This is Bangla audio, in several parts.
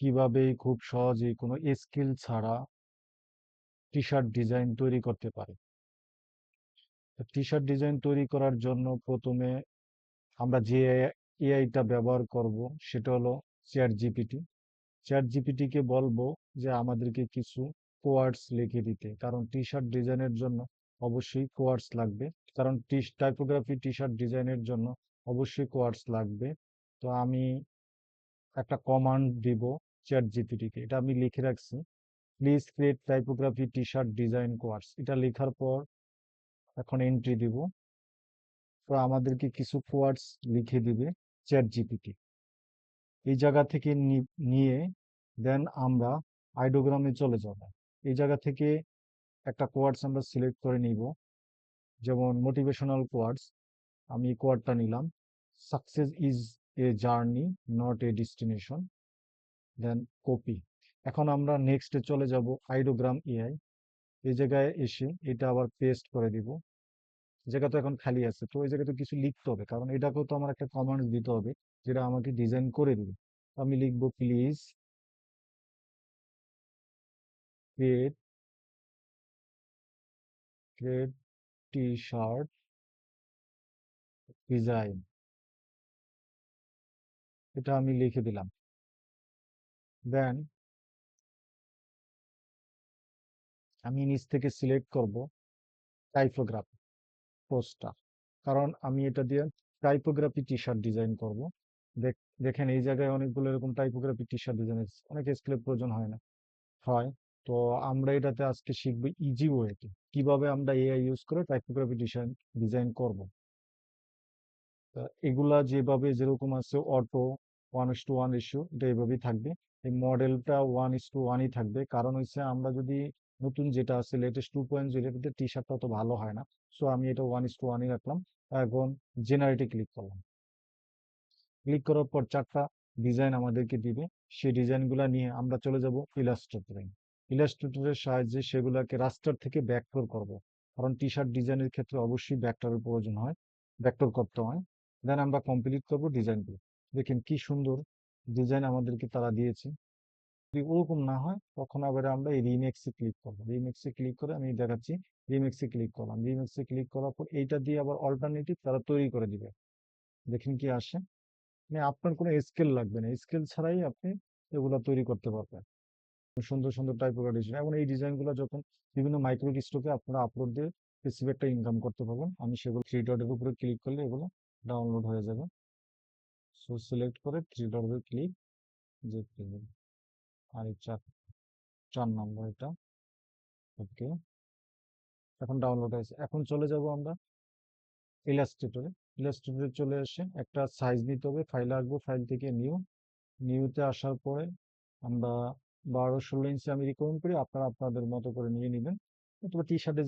কীভাবে খুব সহজেই কোনো স্কিল ছাড়া টি শার্ট ডিজাইন তৈরি করতে পারে। টি শার্ট ডিজাইন তৈরি করার জন্য প্রথমে আমরা যে এআইটা ব্যবহার করব সেটা হলো চ্যাট জিপিটি চ্যাট জিপিটিকে বলব যে আমাদেরকে কিছু কোয়ার্ডস লিখে দিতে। কারণ টি শার্ট ডিজাইনের জন্য অবশ্যই কোয়ার্ডস লাগবে। কারণ টি টাইপোগ্রাফি টি শার্ট ডিজাইনের জন্য অবশ্যই কোয়ার্ডস লাগবে। তো আমি একটা কমান্ড দিব চ্যাট জিপিটিকে এটা আমি লিখে রাখছি। Please create typography T shirt design quotes এটা লেখার পর এখন এন্ট্রি দিব। তো আমাদেরকে কিছু কোয়ার্ডস লিখে দিবে চ্যাট জিপিটি এই জায়গা থেকে নিয়ে দেন আমরা আইডোগ্রামে চলে যাব। এই জায়গা থেকে একটা কোয়ার্ডস আমরা সিলেক্ট করে নিব। যেমন মোটিভেশনাল কোয়ার্ডস আমি কোয়ার্ডটা নিলাম। Success is a journey not a destination then copy এখন আমরা নেক্সটে চলে যাব আইডোগ্রাম এআই এই জায়গায় এসে এটা আবার পেস্ট করে দিব। জায়গা তো এখন খালি আছে, তো ওই জায়গায় তো কিছু লিখতে হবে, কারণ এটাকেও তো আমার একটা কমান্ড দিতে হবে, যেটা আমাকে ডিজাইন করে দিবে। আমি লিখব please create create t-shirt design এটা আমি লিখে দিলাম। দেন আমি নিচ থেকে সিলেক্ট করব টাইপোগ্রাফি পোস্টার কারণ আমি এটা দিয়ে টাইপোগ্রাফি টি শার্ট ডিজাইন করব দেখেন এই জায়গায় অনেকগুলো এরকম টাইপোগ্রাফি টি শার্ট ডিজাইন অনেক স্কেলের প্রয়োজন হয় না। হয়, তো আমরা এটাতে আজকে শিখব ইজি ওয়েতে কীভাবে আমরা এআই ইউজ করে টাইপোগ্রাফি ডিজাইন ডিজাইন করব? এগুলা যেভাবে যেরকম আছে auto one two one issue এটা এভাবেই থাকবে। এই মডেলটা ওয়ান ইস টু ওয়ানই থাকবে। কারণ হচ্ছে আমরা যদি নতুন যেটা আছে লেটেস্ট টু পয়েন্ট জিরো এটাতে টি শার্টটা অত ভালো হয় না। সো আমি এটা ওয়ান ইস টু ওয়ানই রাখলাম। এখন জেনারেটে ক্লিক করলাম। ক্লিক করার পর চারটা ডিজাইন আমাদেরকে দিবে। সেই ডিজাইনগুলো নিয়ে আমরা চলে যাব ইলাস্ট্রেটরে ইলাস্ট্রেটরের সাহায্যে সেগুলোকে রাস্টার থেকে ব্যাকটোর করব। কারণ টি শার্ট ডিজাইনের ক্ষেত্রে অবশ্যই ব্যাকটারের প্রয়োজন হয়। ব্যাকটোর করতে হয়। দেন আমরা কমপ্লিট করব ডিজাইনগুলো দেখেন কি সুন্দর ডিজাইন আমাদেরকে তারা দিয়েছে। যদি ওরকম না হয়, তখন আবার আমরা এই রিমেক্সে ক্লিক করব। রিমেক্সে ক্লিক করে আমি দেখাচ্ছি রিমেক্সে ক্লিক করলাম। রিমেক্সে ক্লিক করার পর এইটা দিয়ে আবার অল্টারনেটিভ তারা তৈরি করে দিবে। দেখেন কি আসে। মানে আপনার কোনো স্কেল লাগবে না। স্কেল ছাড়াই আপনি এগুলো তৈরি করতে পারবেন। সুন্দর সুন্দর টাইপের ডিজাইন এবং এই ডিজাইনগুলো যখন বিভিন্ন মাইক্রো স্টকে আপনারা আপলোড দিয়ে স্পেসিফিক একটা ইনকাম করতে পারবেন, আমি সেগুলো থ্রি ডটের উপরে ক্লিক করলে এগুলো ডাউনলোড হয়ে যাবে। সো সিলেক্ট করে থ্রি ডটের ক্লিক যে আর চার চার নম্বর এটা। ওকে এখন ডাউনলোড হয়েছে। এখন চলে যাব আমরা ইলাস্ট্রেটরে ইলাস্ট্রেটরে চলে এসে একটা সাইজ নিতে হবে। ফাইল আসব। ফাইল থেকে নিউ নিউতে আসার পরে আমরা বারো ষোলো ইঞ্চি আমি রিকমেন্ড করি। আপনারা আপনাদের মতো করে নিয়ে নেবেন। তবে টি শার্টের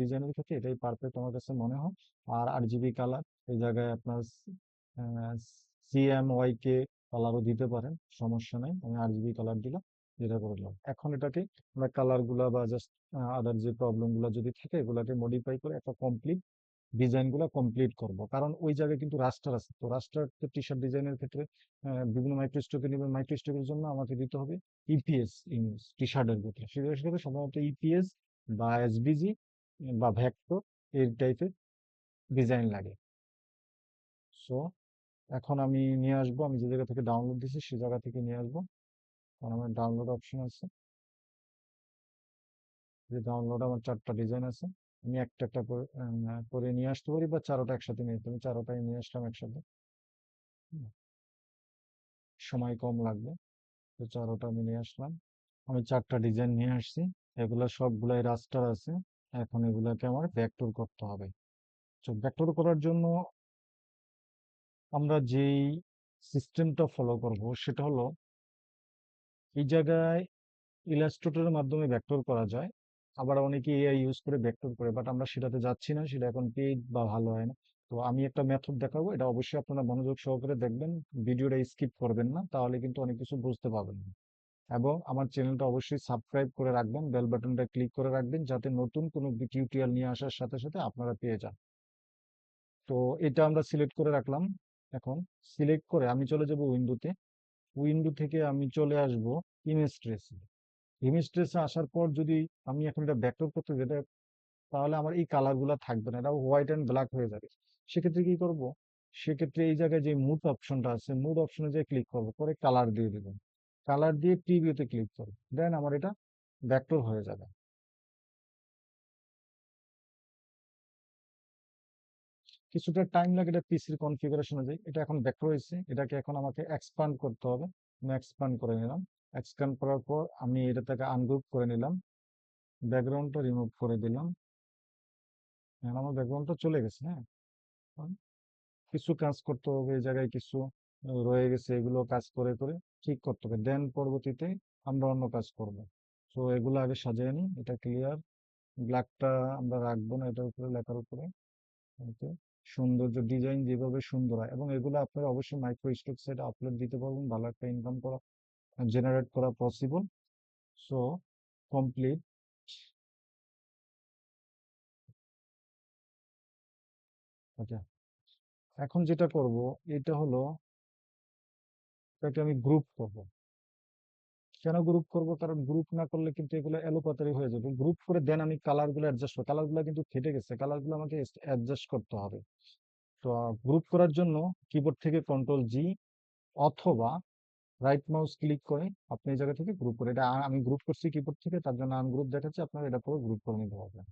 ডিজাইনের ক্ষেত্রে এটাই পারফেক্ট আমার কাছে মনে হয়। আর আর জিবি কালার এই জায়গায় আপনার সিএম ওয়াই কে কালারও দিতে পারেন, সমস্যা নাই। আমি আর জিবি কালার দিলাম, যেটা করে দিলাম এখন এটাকে আমরা কালারগুলা বা জাস্ট আদার যে প্রবলেমগুলো যদি থাকে, এগুলাকে মডিফাই করে একটা কমপ্লিট ডিজাইনগুলো কমপ্লিট করব। কারণ ওই জায়গায় কিন্তু রাস্টার আছে। তো রাস্টার তো টি শার্ট ডিজাইনের ক্ষেত্রে বিভিন্ন মাইক্রোস্টকে নেবেন। মাইক্রোস্টকের জন্য আমাকে দিতে হবে ইপিএস ইমেজ টি শার্টের ক্ষেত্রে। সেটার ক্ষেত্রে সাধারণত ইপিএস বা এসবিজি বা ভ্যাক্টর এই টাইপের ডিজাইন লাগে। সো এখন আমি নিয়ে আসব। আমি যে জায়গা থেকে ডাউনলোড দিছি সে জায়গা থেকে নিয়ে আসব। কারণ আমার ডাউনলোড অপশন আছে। যে ডাউনলোড আমার চারটা ডিজাইন আছে। আমি একটা একটা করে নিয়ে আসতে পারি বা চারোটা একসাথে নিয়ে আমি চারোটাই নিয়ে আসলাম একসাথে। সময় কম লাগবে। তো চারোটা আমি নিয়ে আসলাম। আমি চারটা ডিজাইন নিয়ে আসছি। এগুলো সবগুলাই রাস্টার আছে। এখন এগুলাকে আমার ভেক্টর করতে হবে। তো ব্যাকটোর করার জন্য আমরা যেই সিস্টেমটা ফলো করব সেটা হলো এই জায়গায় ইলাস্ট্রেটরের মাধ্যমে ভেক্টর করা যায়। আবার অনেকে এআই ইউজ করে ভেক্টর করে বাট আমরা সেটাতে যাচ্ছি না, সেটা এখন পেইড বা ভালো হয় না। তো আমি একটা মেথড দেখাবো, এটা অবশ্যই আপনারা মনোযোগ সহকারে দেখবেন, ভিডিওটা স্কিপ করবেন না, তাহলে কিন্তু অনেক কিছু বুঝতে পারবেন। এবং আমার চ্যানেলটা অবশ্যই সাবস্ক্রাইব করে রাখবেন বেল বাটনটা ক্লিক করে রাখবেন, যাতে নতুন কোনো টিউটোরিয়াল নিয়ে আসার সাথে সাথে আপনারা পেয়ে যান। তো এটা আমরা সিলেক্ট করে রাখলাম। এখন সিলেক্ট করে আমি চলে যাব উইন্ডোতে উইন্ডো থেকে আমি চলে আসব ইমেজ ট্রেসে ইমেজ ট্রেসে আসার পর যদি আমি এখন এটা ব্যাকআপ করতে যেটা তাহলে আমার এই কালারগুলো থাকবে না এটা হোয়াইট অ্যান্ড ব্ল্যাক হয়ে যাবে। সেক্ষেত্রে কি করব? সেক্ষেত্রে এই জায়গায় যে মুড অপশনটা আছে মুড অপশনে যে ক্লিক করব, পরে কালার দিয়ে দেবেন কালার দিয়ে প্রিভিউতে ক্লিক করব। দেন আমার এটা ব্যাকটোর হয়ে যাবে। কিছুটা টাইম লাগে এটা পিসির কনফিগারেশনে অনুযায়ী। এটা এখন ব্যাক হয়েছে এটাকে এখন আমাকে এক্সপান্ড করতে হবে। আমি এক্সপান্ড করে নিলাম। এক্সপান্ড করার পর আমি এটা থেকে আনগ্রুপ করে নিলাম। ব্যাকগ্রাউন্ডটা রিমুভ করে দিলাম। আমার ব্যাকগ্রাউন্ডটা চলে গেছে হ্যাঁ? কিছু কাজ করতে হবে, এই জায়গায় কিছু রয়ে গেছে, এগুলো কাজ করে করে ঠিক করতে হবে। দেন পরবর্তীতে আমরা অন্য কাজ করব। তো এগুলো আগে সাজিয়ে নিই। এটা ক্লিয়ার ব্ল্যাকটা আমরা রাখব না, এটার উপরে, লেখার উপরে। ওকে সৌন্দর্য ডিজাইন যেভাবে সুন্দর হয় এবং এগুলো আপনারা অবশ্যই মাইক্রো স্টক সাইটে আপলোড দিতে পারবেন, ভালো একটা ইনকাম করা জেনারেট করা পসিবল সো কমপ্লিট ওকে এখন যেটা করব, এটা হলো, এটাকে আমি গ্রুপ করব। কেন গ্রুপ করব? কারণ গ্রুপ না করলে কিন্তু এগুলো এলোপাতারি হয়ে যাবে। গ্রুপ করে দেন আমি কালারগুলো অ্যাডজাস্ট করব কালারগুলো কিন্তু ফেটে গেছে। কালারগুলো আমাকে অ্যাডজাস্ট করতে হবে। তো গ্রুপ করার জন্য কিবোর্ড থেকে কন্ট্রোল জি অথবা রাইট মাউস ক্লিক করে আপনি এই জায়গা থেকে গ্রুপ করে। এটা আমি গ্রুপ করছি কিবোর্ড থেকে, তার জন্য আনগ্রুপ দেখাচ্ছে, আপনারা এটা পুরো গ্রুপ করে নিতে পারবেন।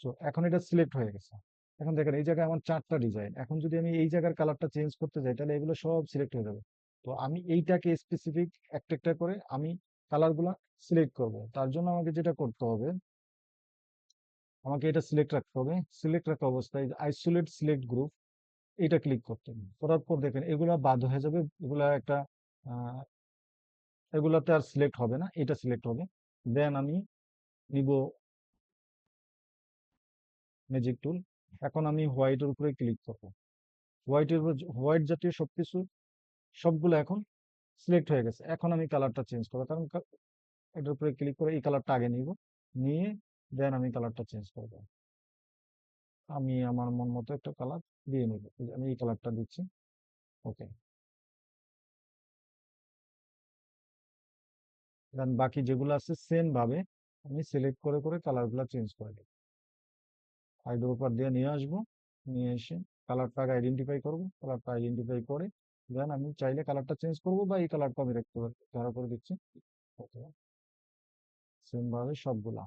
সো এখন এটা সিলেক্ট হয়ে গেছে। এখন দেখেন এই জায়গায় আমার চারটা ডিজাইন এখন যদি আমি এই জায়গার কালারটা চেঞ্জ করতে যাই, তাহলে এগুলো সব সিলেক্ট হয়ে যাবে। তো আমি এইটাকে স্পেসিফিক একটা একটা করে আমি কালারগুলো সিলেক্ট করব। তার জন্য আমাকে যেটা করতে হবে, আমাকে এটা সিলেক্ট রাখতে হবে। সিলেক্ট রাখা অবস্থায় আইসোলেট সিলেক্ট গ্রুপ এটা ক্লিক করতে হবে। করার পর দেখেন এগুলা বাদ হয়ে যাবে, এগুলা একটা এগুলাতে আর সিলেক্ট হবে না, এটা সিলেক্ট হবে। দেন আমি নিব ম্যাজিক টুল এখন আমি হোয়াইটের উপরে ক্লিক করব। হোয়াইটের হোয়াইট জাতীয় সবকিছু সবগুলো এখন সিলেক্ট হয়ে গেছে। এখন আমি কালারটা চেঞ্জ করব। কারণ এটার উপরে ক্লিক করে এই কালারটা আগে নিব। নিয়ে দেন আমি কালারটা চেঞ্জ করব। আমি আমার মন মতো একটা কালার দিয়ে নেব। আমি এই কালারটা দিচ্ছি। ওকে দেন বাকি যেগুলো আছে সেম ভাবে আমি সিলেক্ট করে করে কালারগুলো চেঞ্জ করে দেব আইডোর উপর দিয়ে নিয়ে আসব। নিয়ে এসে কালারটা আইডেন্টিফাই করব। কালারটা আইডেন্টিফাই করে দেন আমি চাইলে কালারটা চেঞ্জ করব বা এই কালারটা আমি রাখতে পারি ধরা করে দিচ্ছি। সেম ভাবে সবগুলা।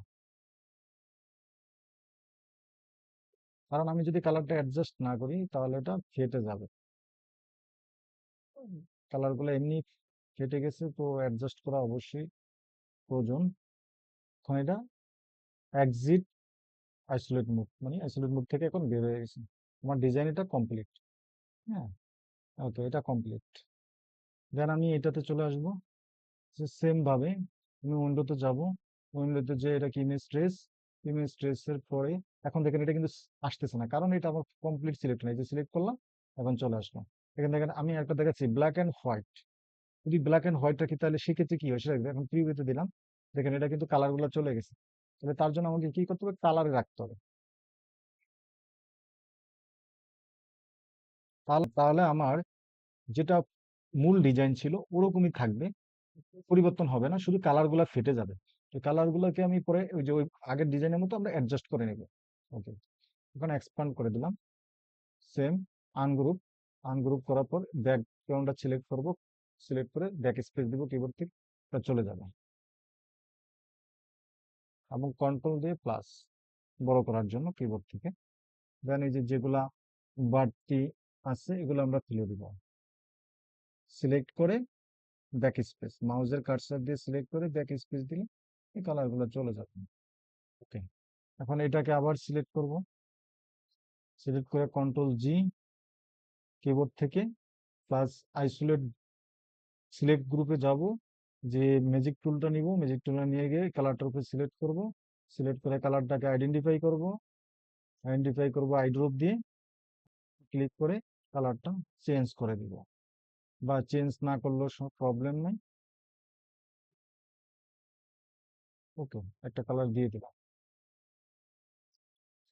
কারণ আমি যদি কালারটা অ্যাডজাস্ট না করি তাহলে এটা ফেটে যাবে। কালারগুলো এমনি ফেটে গেছে তো অ্যাডজাস্ট করা অবশ্যই প্রয়োজন। এখন এটা এক্সিট আইসোলেট মুড মানে আইসোলেট মুড থেকে এখন বের হয়ে গেছে। আমার ডিজাইন এটা কমপ্লিট হ্যাঁ? ওকে এটা কমপ্লিট দেন আমি এটাতে চলে আসব। সেম ভাবে আমি উইন্ডোতে যাব। উইন্ডোতে যে এটা কি ইমেজ ট্রেস ইমেজ ট্রেসের পরে এখন দেখেন এটা কিন্তু আসতেছে না। কারণ এটা আমার কমপ্লিট সিলেক্ট নেই। যে সিলেক্ট করলাম, এখন চলে আসলো এখানে দেখেন আমি একটা দেখাচ্ছি ব্ল্যাক অ্যান্ড হোয়াইট যদি ব্ল্যাক অ্যান্ড হোয়াইট রাখি তাহলে সেক্ষেত্রে কি হয়? সেটা এখন প্রিভিউতে দিলাম। দেখেন এটা কিন্তু কালারগুলো চলে গেছে। তাহলে তার জন্য আমাকে কি করতে হবে? কালারে রাখতে হবে। তাহলে আমার যেটা মূল ডিজাইন ছিল ওরকমই থাকবে। পরিবর্তন হবে না, শুধু কালারগুলো ফেটে যাবে। তো কালারগুলোকে আমি পরে ওই যে ওই আগের ডিজাইনের মতো আমরা অ্যাডজাস্ট করে নেব। ওকে ওখানে এক্সপান্ড করে দিলাম। সেম আনগ্রুপ আনগ্রুপ করার পর ব্যাকগ্রাউন্ডটা সিলেক্ট করব? সিলেক্ট করে ব্যাক স্পেস দিব কিবোর্ড থেকে চলে যাবে। এবং কন্ট্রোল দিয়ে প্লাস বড় করার জন্য কিবোর্ড থেকে। দেন এই যে যেগুলা বাড়তি আছে, এগুলো আমরা তুলে দিব। সিলেক্ট করে ব্যাক স্পেস মাউসের কার্সার দিয়ে সিলেক্ট করে ব্যাক স্পেস দিলে এই কালারগুলো চলে যাবে। ওকে এখন এটাকে আবার সিলেক্ট করব। সিলেক্ট করে কন্ট্রোল জি কিবোর্ড থেকে প্লাস আইসোলেট সিলেক্ট গ্রুপে যাব, যে ম্যাজিক টুলটা নিব ম্যাজিক টুলটা নিয়ে গিয়ে কালারটার উপরে সিলেক্ট করব। সিলেক্ট করে কালারটাকে আইডেন্টিফাই করব। আইডেন্টিফাই করব আইড্রপ দিয়ে। ক্লিক করে কালারটা চেঞ্জ করে দিব। বা চেঞ্জ না করলেও প্রবলেম নেই। ওকে একটা কালার দিয়ে দিলাম।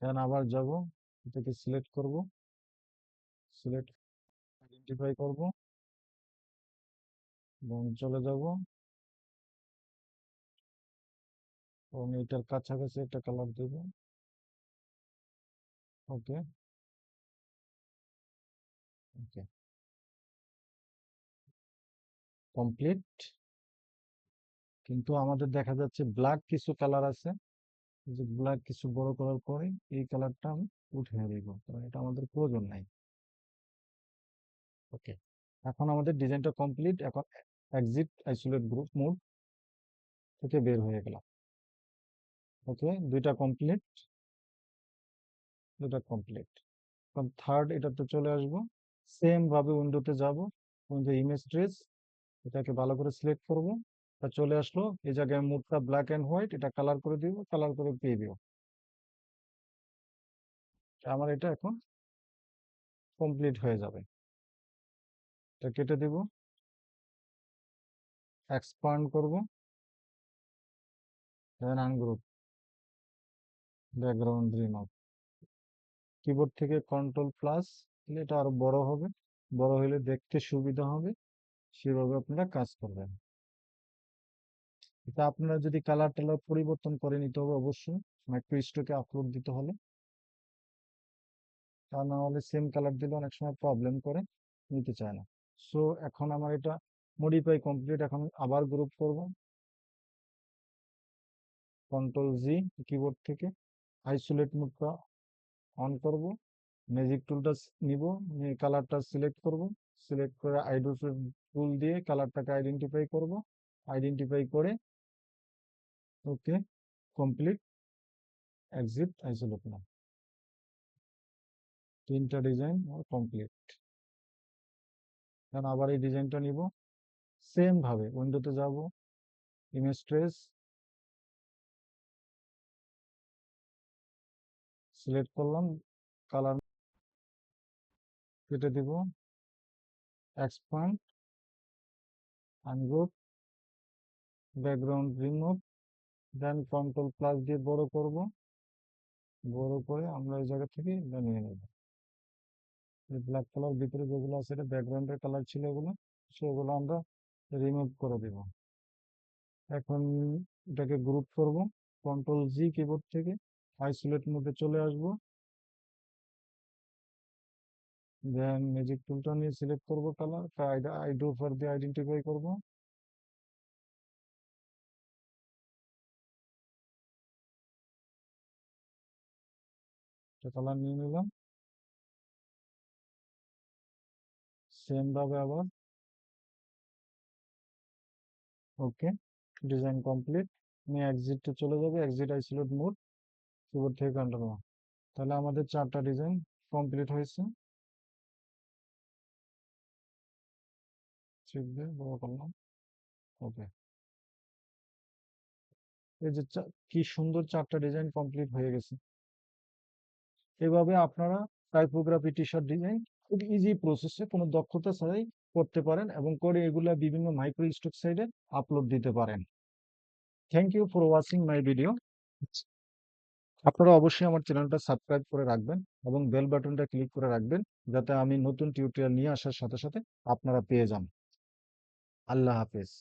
এখন আবার যাব, এটাকে সিলেক্ট করব। সিলেক্ট আইডেন্টিফাই করব। এবং চলে যাব। এবং এটার কাছাকাছি একটা কালার দেব। ওকে কমপ্লিট কিন্তু আমাদের দেখা যাচ্ছে ব্ল্যাক কিছু কালার আছে। যে ব্ল্যাক কিছু বড় কালার পরে এই কালারটা আমি উঠে দিব। কারণ এটা আমাদের প্রয়োজন নাই। ওকে। এখন আমাদের ডিজাইনটা কমপ্লিট এখন এক্সিট আইসোলেট গ্রুপ মোড থেকে বের হয়ে গেলাম। ওকে, দুইটা কমপ্লিট দুইটা কমপ্লিট এখন থার্ড এটাতে চলে আসব। সেম ভাবে উইন্ডোতে যাব উইন্ডো ইমেজ ট্রেস এটাকে ভালো করে সিলেক্ট করব। তা চলে আসলো, এই জায়গায় মুডটা ব্ল্যাক এন্ড হোয়াইট এটা কালার করে দিব কালার করে পেয়ে দিব। আমার এটা এখন কমপ্লিট হয়ে যাবে। এটা কেটে দিব। এক্সপান্ড করব। Then ungroup background remove keyboard থেকে কন্ট্রোল প্লাস দিলে এটা আরও বড় হবে। বড় হলে দেখতে সুবিধা হবে। সেভাবে আপনারা কাজ করবেন। এটা আপনারা যদি কালার টালার পরিবর্তন করে নিতে হবে অবশ্যই। মাইক্রো স্টোকে আপলোড দিতে হলে। তা না হলে সেম কালার দিলে অনেক সময় প্রবলেম করে, নিতে চায় না। সো এখন আমার এটা মডিফাই কমপ্লিট এখন আবার গ্রুপ করব। কন্ট্রোল জি কিবোর্ড থেকে আইসোলেট মোডটা অন করব। ম্যাজিক টুলটা নিব, নিয়ে কালারটা সিলেক্ট করব। সিলেক্ট করে আইডোস টুল দিয়ে কালারটাকে আইডেন্টিফাই করব। আইডেন্টিফাই করে okay complete exit isolate now. তিনটা ডিজাইন কমপ্লিট এখন আবার এই ডিজাইনটা নিব। সেম ভাবে উইন্ডোতে যাব। ইমেজ ট্রেস সিলেক্ট করলাম কালার কেটে দিব। Expand ungroup background remove then control plus দিয়ে বড় করব। বড় করে আমরা এই জায়গা থেকে এটা নিয়ে নেব। এই ব্ল্যাক কালার ভিতরে যেগুলো আছে, এটা ব্যাকগ্রাউন্ডের কালার ছিল এগুলো, সেগুলো আমরা রিমুভ করে দেব। এখন এটাকে গ্রুপ করব। কন্ট্রোল জি কিবোর্ড থেকে আইসোলেট মোডে চলে আসব। দেন ম্যাজিক টুলটা নিয়ে সিলেক্ট করব কালার আইডো ফার দিয়ে আইডেন্টিফাই করব। কালার নিয়ে নিলাম। সেম ভাবে আবার। ওকে ডিজাইন কমপ্লিট আমি এক্সিটে চলে যাবে এক্সিট আইসোলেট মোড কিবোর্ড থেকে কন্ট্রোল তাহলে আমাদের চারটা ডিজাইন কমপ্লিট হয়েছে। ঠিক দিয়ে বড় এই যে কি সুন্দর চারটা ডিজাইন কমপ্লিট হয়ে গেছে। এভাবে আপনারা টাইপোগ্রাফি টি শার্ট ডিজাইন খুব ইজি প্রসেসে কোনো দক্ষতা ছাড়াই করতে পারেন এবং করে বিভিন্ন মাইক্রো স্টক সাইডে আপলোড দিতে পারেন। Thank you for watching my video আপনারা অবশ্যই আমার চ্যানেলটা সাবস্ক্রাইব করে রাখবেন এবং বেল বাটনটা ক্লিক করে রাখবেন যাতে আমি নতুন টিউটোরিয়াল নিয়ে আসার সাথে সাথে আপনারা পেয়ে যান। আল্লাহ হাফেজ।